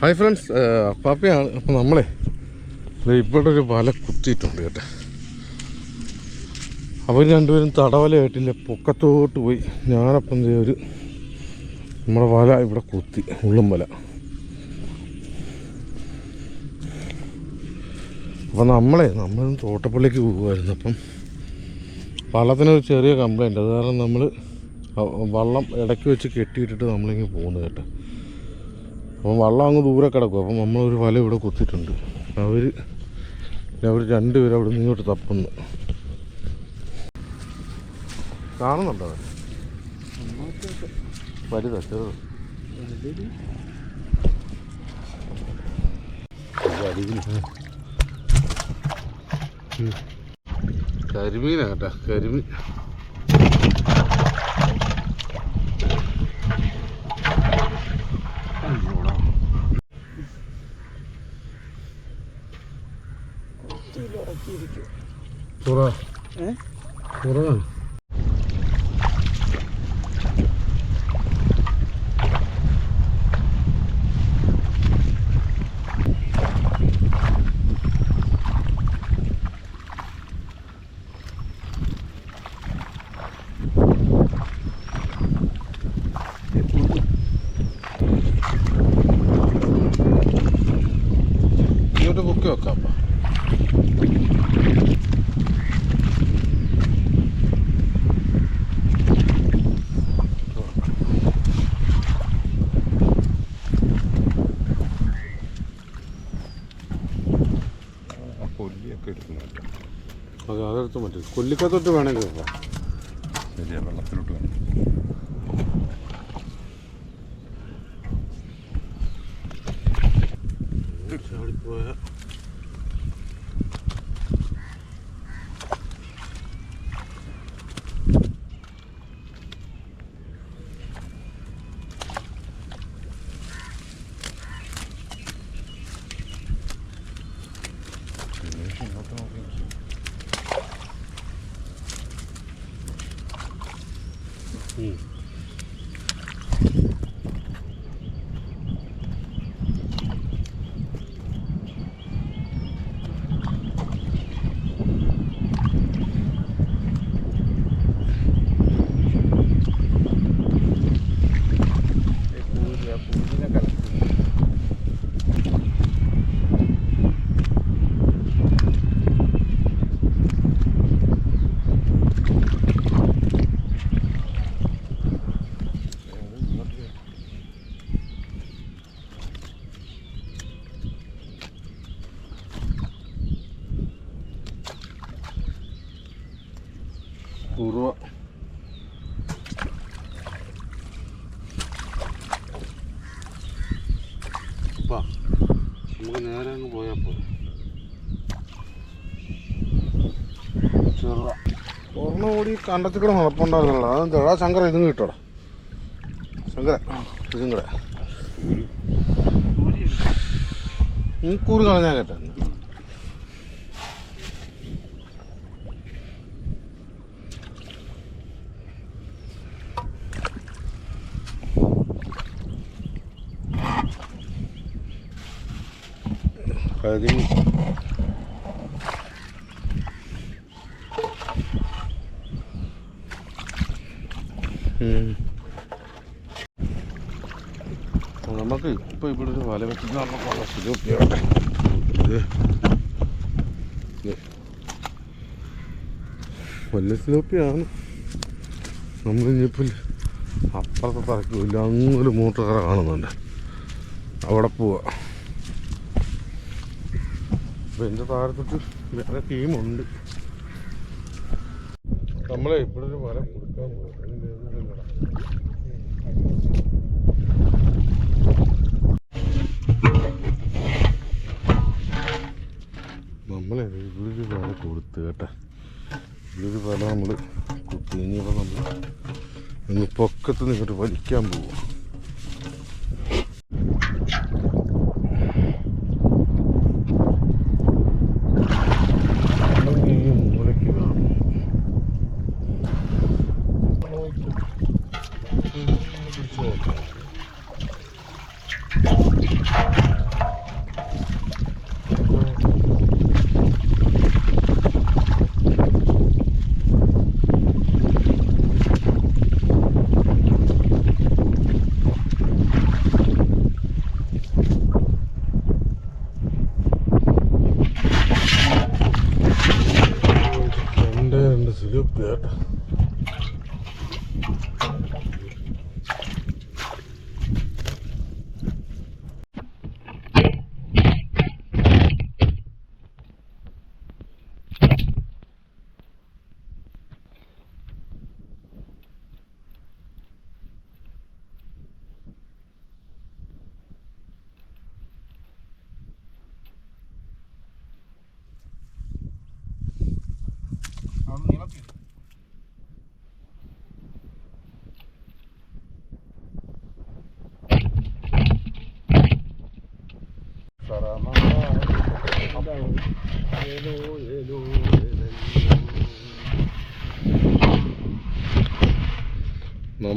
Hi friends പാപ്പയാണ്. അപ്പം നമ്മളെ ഇവിടെ ഒരു വല കുത്തിയിട്ടുണ്ട് കേട്ടോ. അവർ രണ്ടുപേരും തടവലയായിട്ടില്ല പൊക്കത്തോട്ട് പോയി. ഞാനപ്പം ഒരു നമ്മുടെ വല ഇവിടെ കുത്തി ഉള്ളും വല. അപ്പം നമ്മളെ നമ്മൾ തോട്ടപ്പള്ളിക്ക് പോകുമായിരുന്നു അപ്പം വള്ളത്തിനൊരു ചെറിയ കംപ്ലൈന്റ് അത് കാരണം നമ്മൾ വള്ളം ഇടയ്ക്ക് വെച്ച് കെട്ടിയിട്ടിട്ട് നമ്മളിങ്ങനെ പോകുന്നത് കേട്ടോ. അപ്പം വള്ളം അങ്ങ് ദൂരെ കിടക്കും. അപ്പം നമ്മളൊരു വല ഇവിടെ കുത്തിയിട്ടുണ്ട്. അവർ അവർ രണ്ടുപേരും അവിടെ നിന്ന് ഇങ്ങോട്ട് തപ്പുന്നു. കാണുന്നുണ്ടോ? വലുതാ ചെറുത്. കരിമീനാ കരിമീൻ. തുറ തുറ ഇങ്ങോട്ട് പൊക്കി വെക്കാം അപ്പ കൊല്ലിയൊക്കെ എടുക്കുന്നുണ്ട് അത് അതെടുത്ത് കൊല്ലിക്കത്തോട്ട് വേണമെങ്കിൽ വെക്കാം ശരിയാ വെള്ളത്തിലോട്ട് വേണം. Thank ദിനേശ് ഇങ്ങോട്ട് നോക്കി കുറുവ. നമുക്ക് നേരെ അങ്ങ് പോയാൽ പോലെ ചെറുത ഒരെണ്ണം കൂടി കണ്ടത്തിൽ കൂടെ നടപ്പുണ്ടായിരുന്നല്ലോ അതെന്താ ശങ്കര ഇതും കിട്ടോടാ ശങ്കര ഇതും കൂടെ കൂറ് കളഞ്ഞാൽ കേട്ടോ അപ്പൊ നമുക്ക് ഇപ്പൊ ഇവിടെ ഒരു വല വെച്ചിട്ട് സിലോപ്പിയാവട്ടെ വലിയ സ്ലോപ്പിയാണ്. നമ്മൾ ഇനിയിപ്പോൾ അപ്പുറത്തെ തറക്കില്ല അങ്ങൊരു മൂട്ട കറ കാണുന്നുണ്ട്. അവിടെ പോവാ. അപ്പൊ എന്റെ താഴത്തോട്ട് വേറെ ടീമുണ്ട്. നമ്മളെ ഇവിടെ ഒരു വല കൊടുക്കാൻ നമ്മളെ ഇവിടെ ഒരു വല കൊടുത്ത് കേട്ടാ. ഇവിടെ ഒരു വല നമ്മൾ കുത്തി. ഇനിയിപ്പോൾ നമ്മൾ പൊക്കത്ത് നിന്നിട്ട് വലിക്കാൻ പോവാ ഈ മൂലയ്ക്ക് കാണും പിടിച്ചു നോക്കാം കുത്തി കേട്ടോ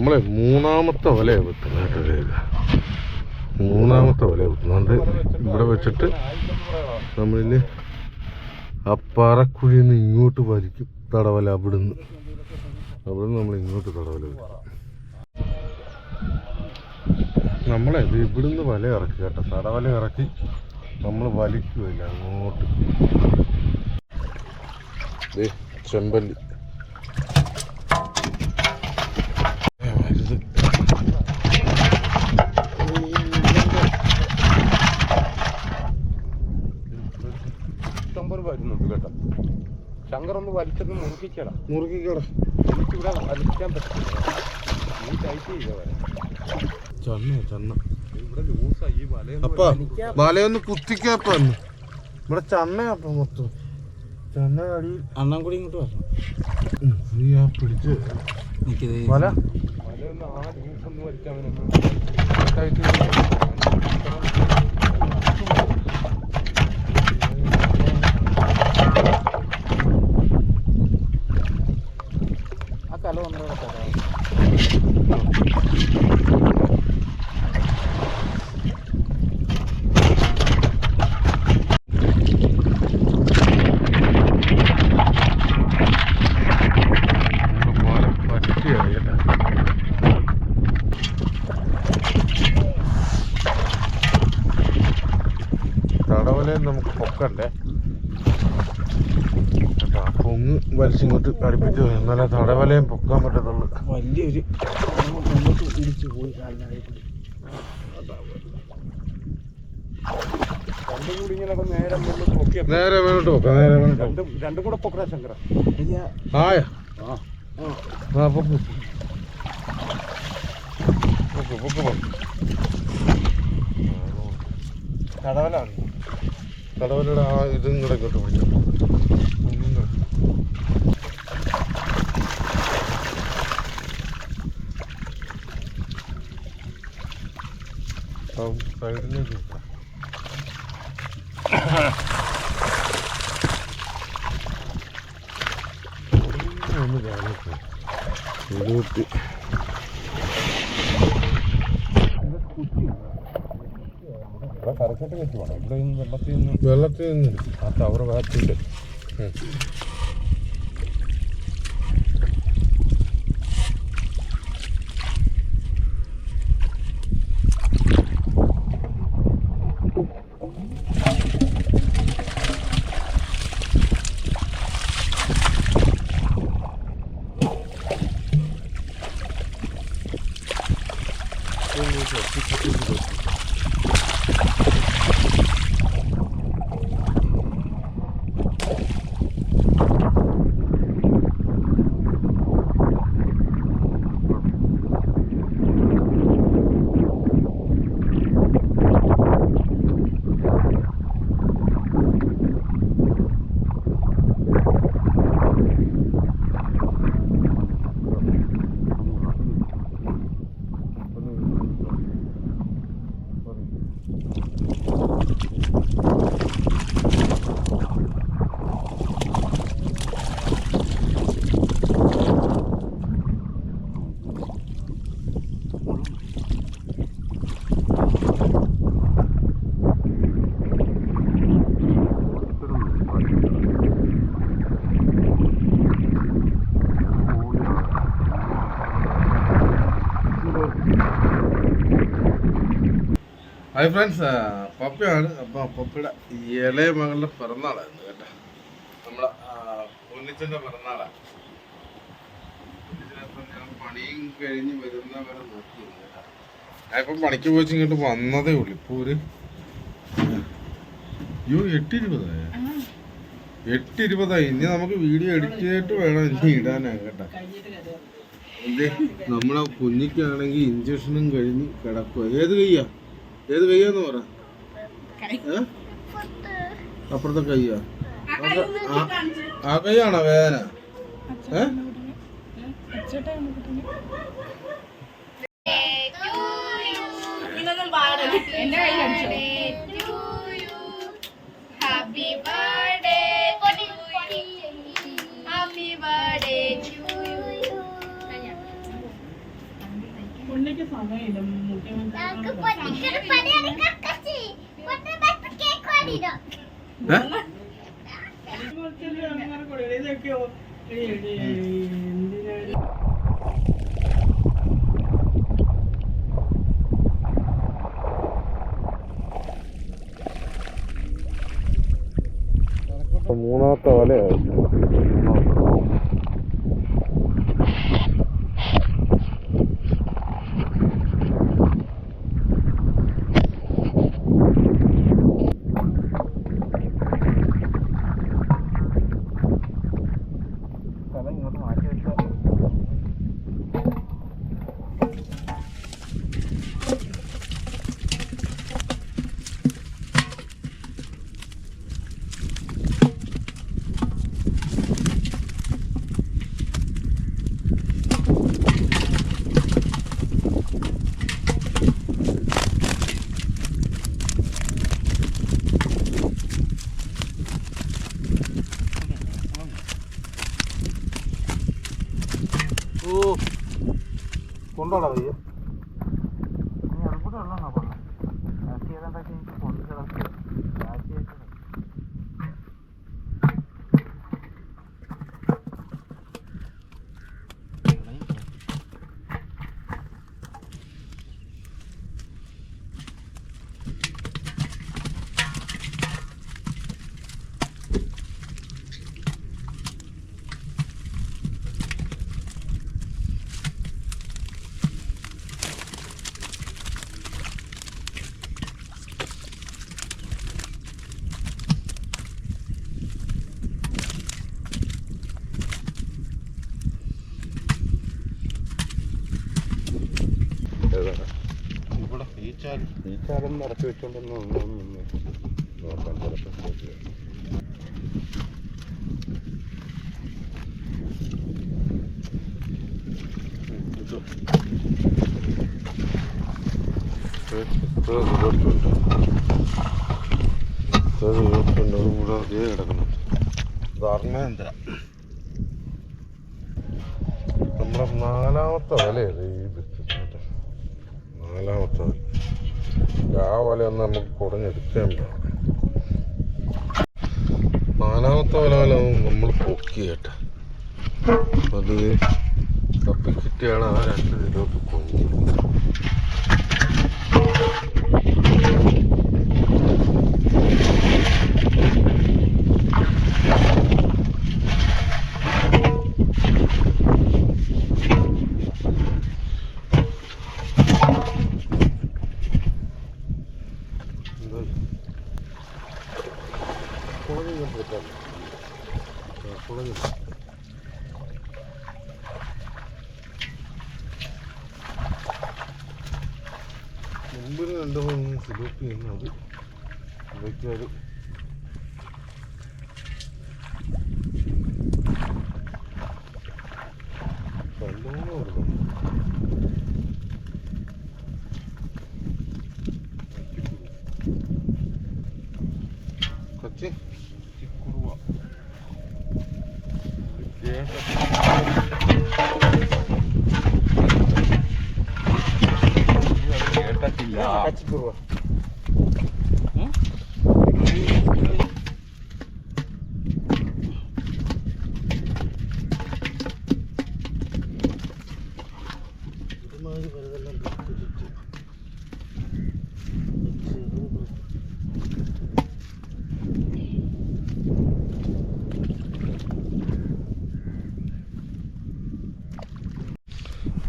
നമ്മളെ മൂന്നാമത്തെ വലയാണ് വെക്കുന്നത് കേട്ടോ മൂന്നാമത്തെ വല വെക്കുന്നുണ്ട് ഇവിടെ വെച്ചിട്ട് നമ്മളിൽ ആ പാറക്കുഴിയിൽ നിന്ന് ഇങ്ങോട്ട് വലിക്കും. തടവല അവിടുന്ന്. അവിടുന്ന് നമ്മൾ ഇങ്ങോട്ട് തടവല വരും നമ്മളെ ഇത് ഇവിടുന്ന് വല ഇറക്കി കേട്ടോ. തടവല ഇറക്കി നമ്മൾ വലിക്കുകയില്ല അങ്ങോട്ട്. ചെമ്പല്ലി. വലിച്ചത് മുറുക്കിക്കടാ. മുറുക്കിക്കട. എനിക്കിവിടെ വലിക്കാൻ പറ്റില്ല. നീ ടൈറ്റ് വരെ ചന്ന ചന്ന. ഇവിടെ ലൂസായി ഈ വലയൊന്നും അപ്പ വലയൊന്ന് കുത്തിക്കപ്പന്ന് ഇവിടെ ചന്നയപ്പ മൊത്തം. ചന്ന അടി അണ്ണാൻ കൂടി ഇങ്ങോട്ട് വരണം. നീ ആ പിടിച്ച് വല. വലയൊന്ന് ആ ലൂസൊന്നും വലിക്കാൻ അവനൊന്നും ടൈറ്റ് ചെയ്ത് ആ കല വന്നവിടെ തരാം നമ്മുടെ വല പറ്റിയായി കേട്ടാ തടവലയും നമുക്ക് പൊക്കണ്ടേ കേട്ടോ ആ പൊങ്ങ് വലിച്ചിങ്ങോട്ട് അടുപ്പിച്ച് എന്നാലേ തടവലയും പൊക്കാൻ പറ്റത്തുള്ളൂ വലിയൊരു മുന്നോട്ട് ഇടിച്ചു പോയി കാലിനായിട്ട് രണ്ടും കൂടി ഇങ്ങനെ നേരെ പൊക്കിയ നേരെ വേണോട്ട് നോക്കാം നേരെ വേണോട്ട് രണ്ടും രണ്ടും കൂടെ പൊക്കടാ ശങ്കര. ആയ. ആ. ആ പൊക്ക്. പൊക്ക് പൊക്ക് പൊക്ക്. കടവലാണ് കടവലയുടെ ആ ഇതും കൂടെ ഇങ്ങോട്ട് പിടിച്ചു. സൈഡിലേക്ക് നിന്ന് വെള്ളത്തിൽ നിന്ന് വെള്ളത്തിൽ നിന്ന് ആ ടവർ ഭാഗത്തുണ്ട് ഹായ് ഫ്രണ്ട്സ് പപ്പയാണ്. അപ്പം പപ്പയുടെ ഇളയ മകളുടെ പിറന്നാളായിരുന്നു കേട്ടോ. നമ്മളെ പൊന്നിച്ചന്റെ പിറന്നാളാണ് ഞാൻ പണിയും കഴിഞ്ഞ് വരുന്നവരെ നോക്കി ഞാൻ ഇപ്പം പണിക്ക് പോയി ഇങ്ങോട്ട് വന്നതേ ഉള്ളൂ. ഇപ്പോൾ ഒരു അയ്യോ എട്ടിരുപതായ? എട്ടിരുപതായി. ഇനി നമുക്ക് വീഡിയോ എഡിറ്റ് ചെയ്തിട്ട് വേണം ഇനി ഇടാനാ കേട്ടോ. നമ്മളെ കുഞ്ഞിക്കാണെങ്കിൽ ഇഞ്ചക്ഷനും കഴിഞ്ഞ് കിടക്കുക ഏത് കയ്യാ? ഏത് കയ്യാന്ന് പറ? അപ്പുറത്തെ. കയ്യാ ആ- കയ്യാണോ വേദന? ഏ? എന്റെ birthday. പുള്ളിക്ക് സമയമില്ല. മുഖ്യമന്ത്രി. ഇതൊക്കെയോ? മൂന്നാമത്തെ വലയായി ചാലം നടത്തി വെച്ചോണ്ടെന്ന് നിന്ന് നോക്കാം ചിലപ്പോൾ നമ്മുടെ നാലാമത്തെ വലയത് ഈ ബിസ്ക്കറ്റ് കേട്ടോ നാലാമത്തെ വല ഒന്ന് നമുക്ക് കുടഞ്ഞെടുക്കാൻ വേണം നാലാമത്തെ വല വല നമ്മൾ പൊക്കി കേട്ടോ അത് തപ്പി കിട്ടിയാണ് ആ രണ്ട് ഇതിലോട്ട് കൊഞ്ഞത് Good.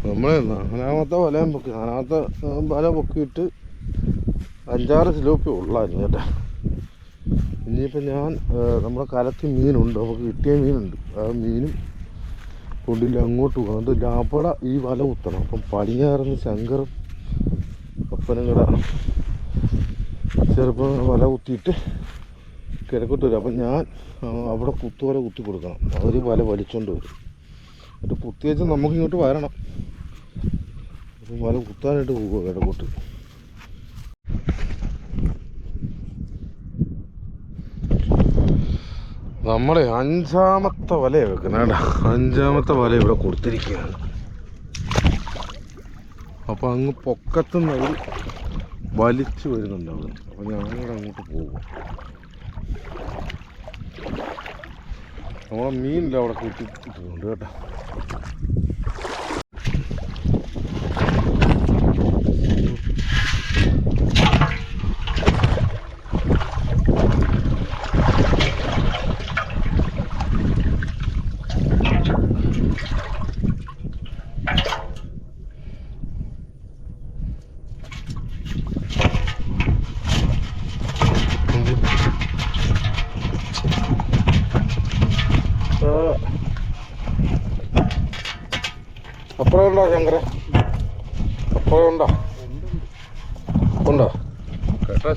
നമ്മൾ നാലാമത്തെ വലയും പൊക്കി നാലാമത്തെ വല പൊക്കിയിട്ട് അഞ്ചാറ് സിലോപ്പി ഉള്ളായിരുന്നു കേട്ടോ. ഇനിയിപ്പോൾ ഞാൻ നമ്മുടെ കലത്തിൽ മീനുണ്ട്. നമുക്ക് കിട്ടിയ മീനുണ്ട്. ആ മീനും കൊണ്ടില്ല അങ്ങോട്ട് പോകണം അത് ലാപ്പട ഈ വല കുത്തണം. അപ്പം പടിഞ്ഞാറുന്ന് ശങ്കറും അപ്പനും കൂടെ ചെറുപ്പം വല കുത്തിയിട്ട് കിഴക്കോട്ട് വരും. അപ്പം ഞാൻ അവിടെ കുത്തുവല കുത്തി കൊടുക്കണം. അവർ വല വലിച്ചോണ്ട് വരും. എന്നിട്ട് നമുക്കിങ്ങോട്ട് നമുക്ക് ഇങ്ങോട്ട് വരണം. വല കുത്താനായിട്ട് പോകുക ഇടക്കോട്ട് നമ്മളെ അഞ്ചാമത്തെ വലയാണ് വെക്കുന്നത് അഞ്ചാമത്തെ വല ഇവിടെ കൊടുത്തിരിക്കുകയാണ്. അപ്പോൾ അങ്ങ് പൊക്കത്തുനിന്ന് അവർ വലിച്ചു വരുന്നുണ്ടാവും അപ്പോൾ ഞാനിവിടെ അങ്ങോട്ട് പോകും. നമ്മളെ മീനില്ല അവിടെ കുത്തിട്ടുണ്ട് കേട്ടോ.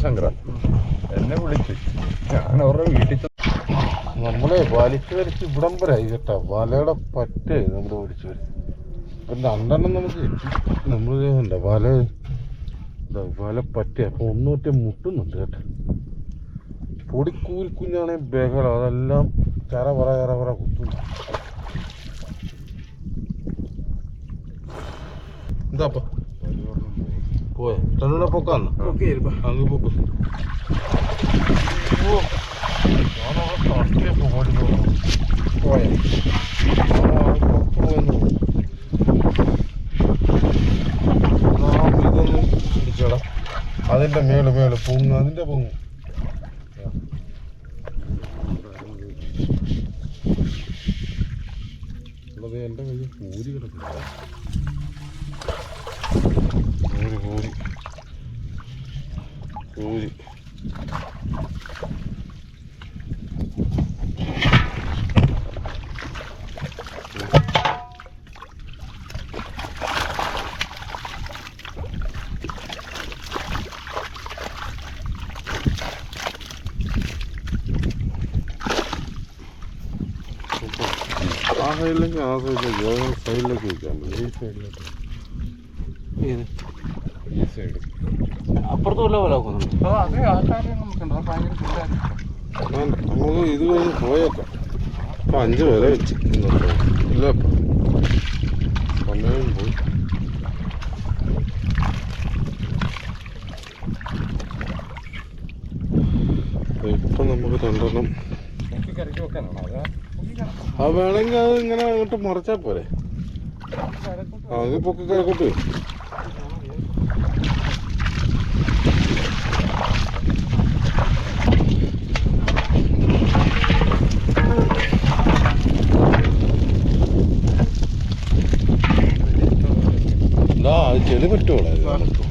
ശങ്കര എന്നെ വിളിച്ച്. ഞാൻ അവരുടെ വീട്ടിൽ നമ്മളെ വലിച്ചു വലിച്ച് ഇവിടം വരെ കേട്ടോ വലയുടെ പറ്റേ നമ്മൾ വലിച്ചു വരും. ഇപ്പം രണ്ടെണ്ണം നമുക്ക് നമ്മൾ എന്താ വല എന്താ വല പറ്റേ? അപ്പൊ ഒന്നൊറ്റ മുട്ടുന്നുണ്ട് കേട്ടോ. പൊടിക്കൂരി കുഞ്ഞാണെ ബഹളം അതെല്ലാം ചറ പറ ചറ പറ കുത്തുന്നു. എന്താ പോയ. രണ്ടുകൂടെ പൊക്കാന്ന്. അങ്ങ് പൊക്കും. ഓ ഞാനവിടെ തട്ടിയപ്പോ ഓടി Ah, പോയ. പുറത്തു പോയെന്ന് ഇതൊന്നും പിടിച്ചോടാ. അതിന്റെ മേൾ മേൾ. പൊങ്ങ് അതിന്റെ പൊങ്ങ്. എന്റെ എന്റെ കയ്യിൽ പൂരി കിടക്കുന്നു പൂരി പൂരി പൂരി ആ സൈഡിലേക്ക് ആ സൈഡിലേക്ക് ഏത് സൈഡിലേക്ക് വയ്ക്കാൻ പറ്റും ഈ സൈഡിലേക്ക് അപ്പുറത്ത് വല്ല പോലെ നമുക്ക് ഇത് കഴിഞ്ഞ് പോയേക്കാം. അഞ്ച് വരെ വെച്ച്. ഇല്ല. പോയി. ഇപ്പം നമുക്ക് രണ്ടെണ്ണം. അതാ ആ വേണമെങ്കിൽ അത് ഇങ്ങനെ അങ്ങോട്ട് മറിച്ചാൽ പോരെ. അത് പൊക്കി കിഴക്കോട്ട് അത്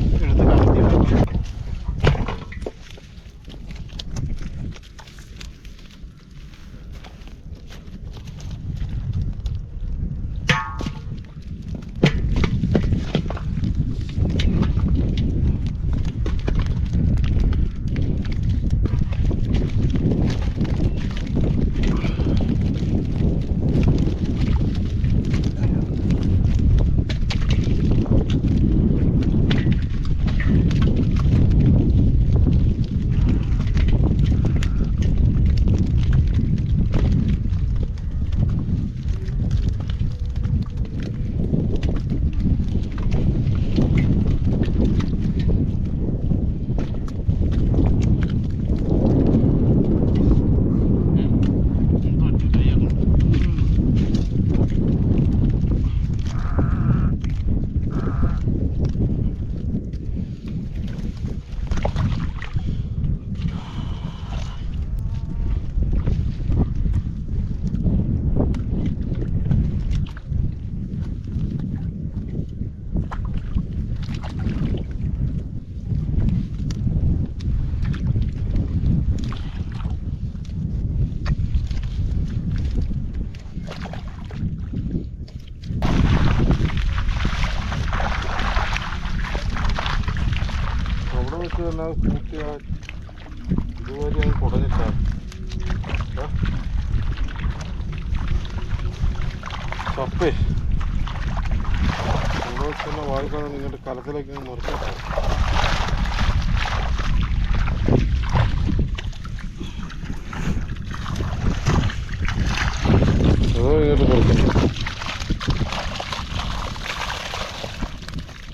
അതോ ഇങ്ങോട്ട് കൊടുക്കാം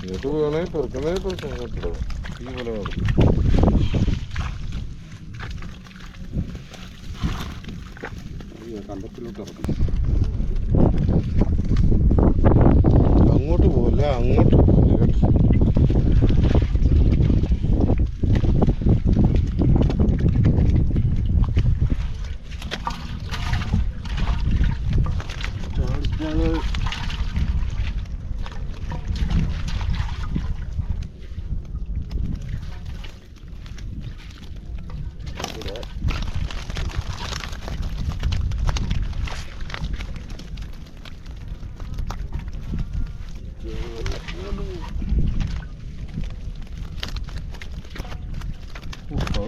ഇങ്ങോട്ട് വേണേ പെറുക്കുന്നതിൽ പെറുക്കാം ഇങ്ങോട്ട് ഈ പോലെ കൊടുക്കും കണ്ടത്തിലോട്ട് ഇറക്കും അങ്ങോട്ട്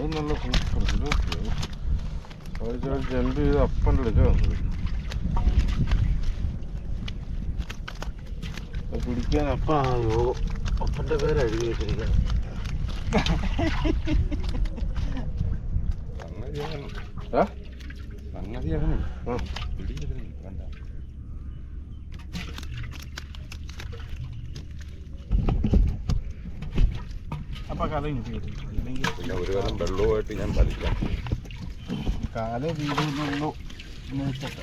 അത് നല്ല അത് ജമ്പ് ചെയ്ത് അപ്പന്റെ വന്നത് പിടിക്കാൻ അപ്പാണ് യോഗം അപ്പന്റെ പേര് എഴുതി വെച്ചിരിക്കുന്നത് സംഗതി അങ്ങനെ ഏ? സംഗതി അങ്ങനെ ആ. പിടിക്കരുത് വേണ്ട അപ്പൊ പിന്നെ ഒരു കാലം വെള്ളവുമായിട്ട് ഞാൻ വലിക്കാം കാല വീടുന്നുള്ളൂ എന്ന് വെച്ചിട്ട്.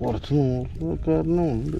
കുറച്ച് നോക്കാരനും ഉണ്ട്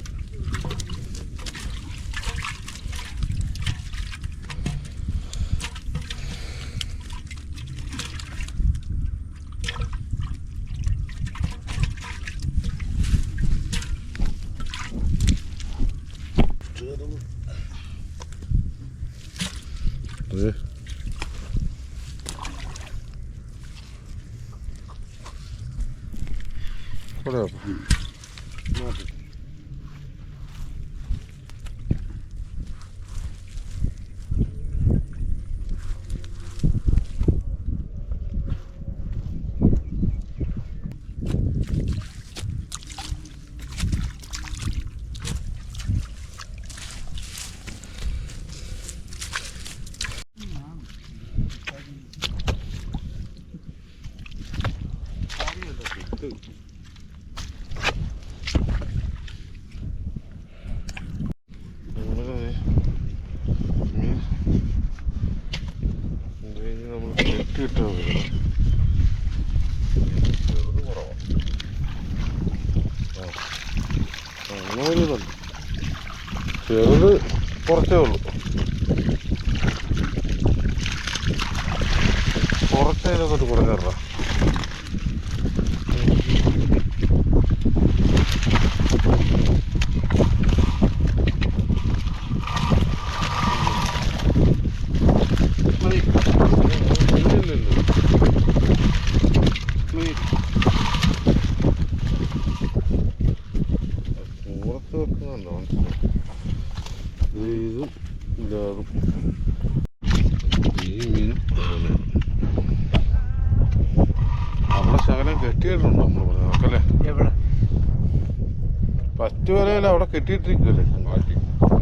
കെട്ടിയിട്ടിരിക്കുമല്ലേ മാറ്റി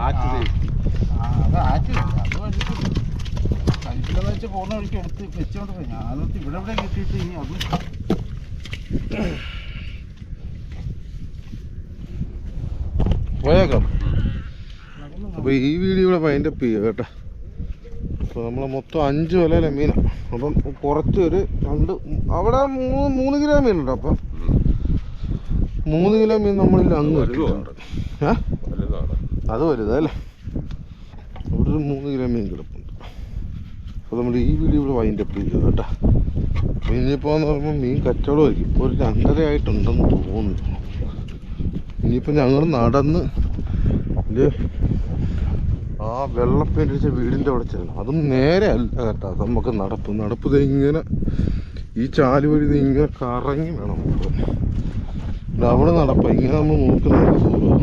ആറ്റ്. ആ. ആ, അത് ആറ്റില്ല അത് വലിച്ചില്ല വലിച്ചില്ലെന്ന് വെച്ച് പോകുന്ന വഴിക്ക് എടുത്ത് വെച്ചോണ്ട് പോയി. ഞാനത് ഇവിടെ ഇവിടെ കിട്ടിയിട്ട് ഇനി അത് പോയേക്കാം. അപ്പോൾ ഈ വീഡിയോ ഇവിടെ വൈൻഡപ്പ് ചെയ്യുക കേട്ടോ. അപ്പോൾ നമ്മൾ മൊത്തം അഞ്ച് വിലയിലെ മീനാണ് അപ്പം കുറച്ച് ഒരു രണ്ട് അവിടെ മൂന്ന് മൂന്ന് കിലോ മീനുണ്ട്. അപ്പം മൂന്ന് കിലോ മീൻ നമ്മളിൽ അങ്ങ് വലുതാണ് അത് വലുതല്ലേ? ഇവിടെ ഒരു മൂന്ന് കിലോ മീൻ കിടപ്പുണ്ട്. അപ്പോൾ നമ്മൾ ഈ വീഡിയോ ഇവിടെ വൈൻഡപ്പ് ചെയ്യുക കേട്ടോ. അപ്പോൾ ഇനിയിപ്പോൾ എന്ന് പറയുമ്പോൾ മീൻ കച്ചവടമായിരിക്കും ഇപ്പോൾ ഒരു രണ്ടര ആയിട്ടുണ്ടെന്ന് തോന്നുന്നു. ഇനിയിപ്പോൾ ഞങ്ങൾ നടന്ന് ആ വെള്ളപ്പേരിച്ച വീടിന്റെ അവിടെ ചെല്ലണം. അതും നേരെ അല്ല കേട്ടോ. നമുക്ക് നടപ്പ്. നടപ്പ് ഇങ്ങനെ ഈ ചാൽ വഴി ഇങ്ങനെ കറങ്ങി വേണം. പോകാൻ. അവിടെ നടപ്പ. ഇങ്ങനെ നമ്മൾ നോക്കുന്നത് ദൂരം